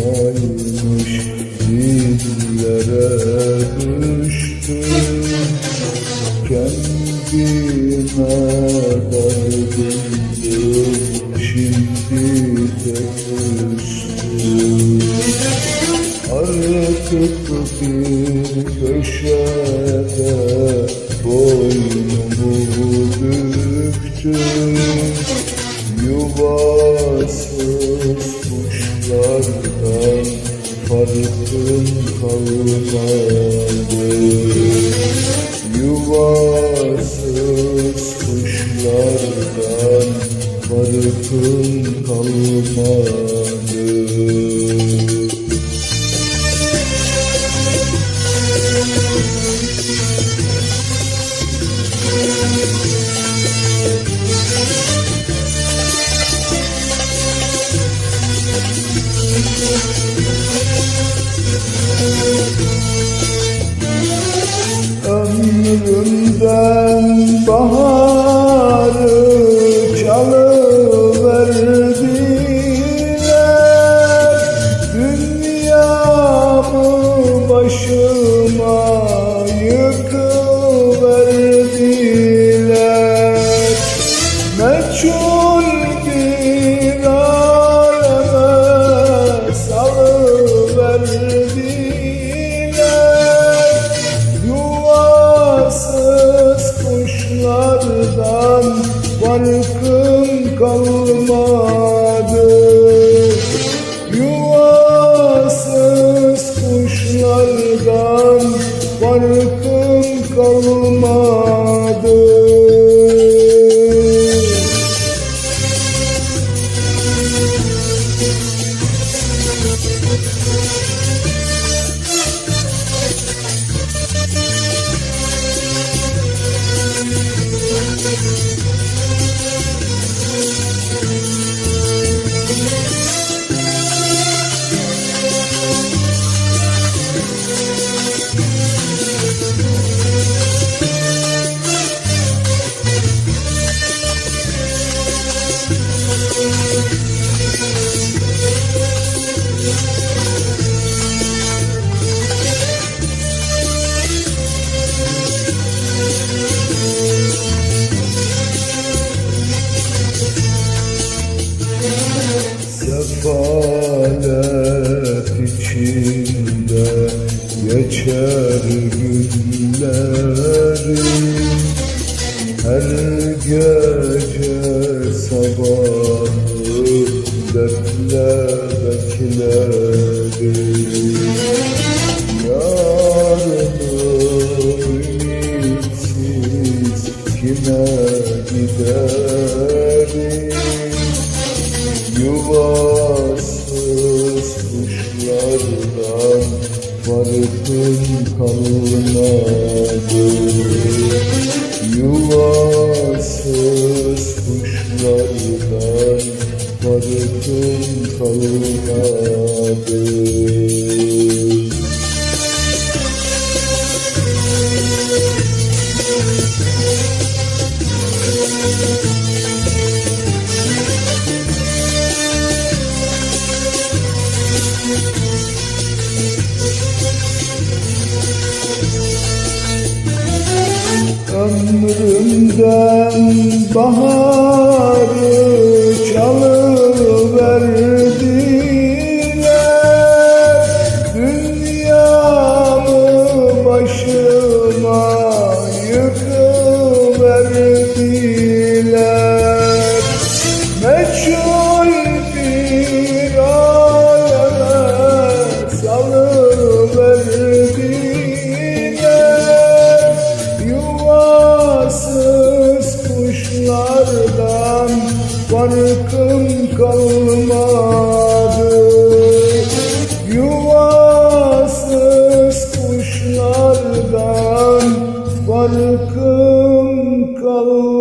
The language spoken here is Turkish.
kaymış dillere düştü. Kendime dargındım şimdi de üstüm Artık bir köşede boynumu büktüm Yuva farkım kalmadı Yuvasız kuşlardan farkım kalmadı Ömrümden baharı çalıverdiler. Dünyamı başıma yıkıverdiler. Meçhul kuşlardan farkım kalmadı. Yuvasız kuşlardan farkım kalmadı. Sefalet günlerim Her gece sabahı dertle beklerim kalmadı Ömrümden baharı çalıverdiler kuşlardan farkım kalmadı. Yuvasız kuşlardan farkım kalmadı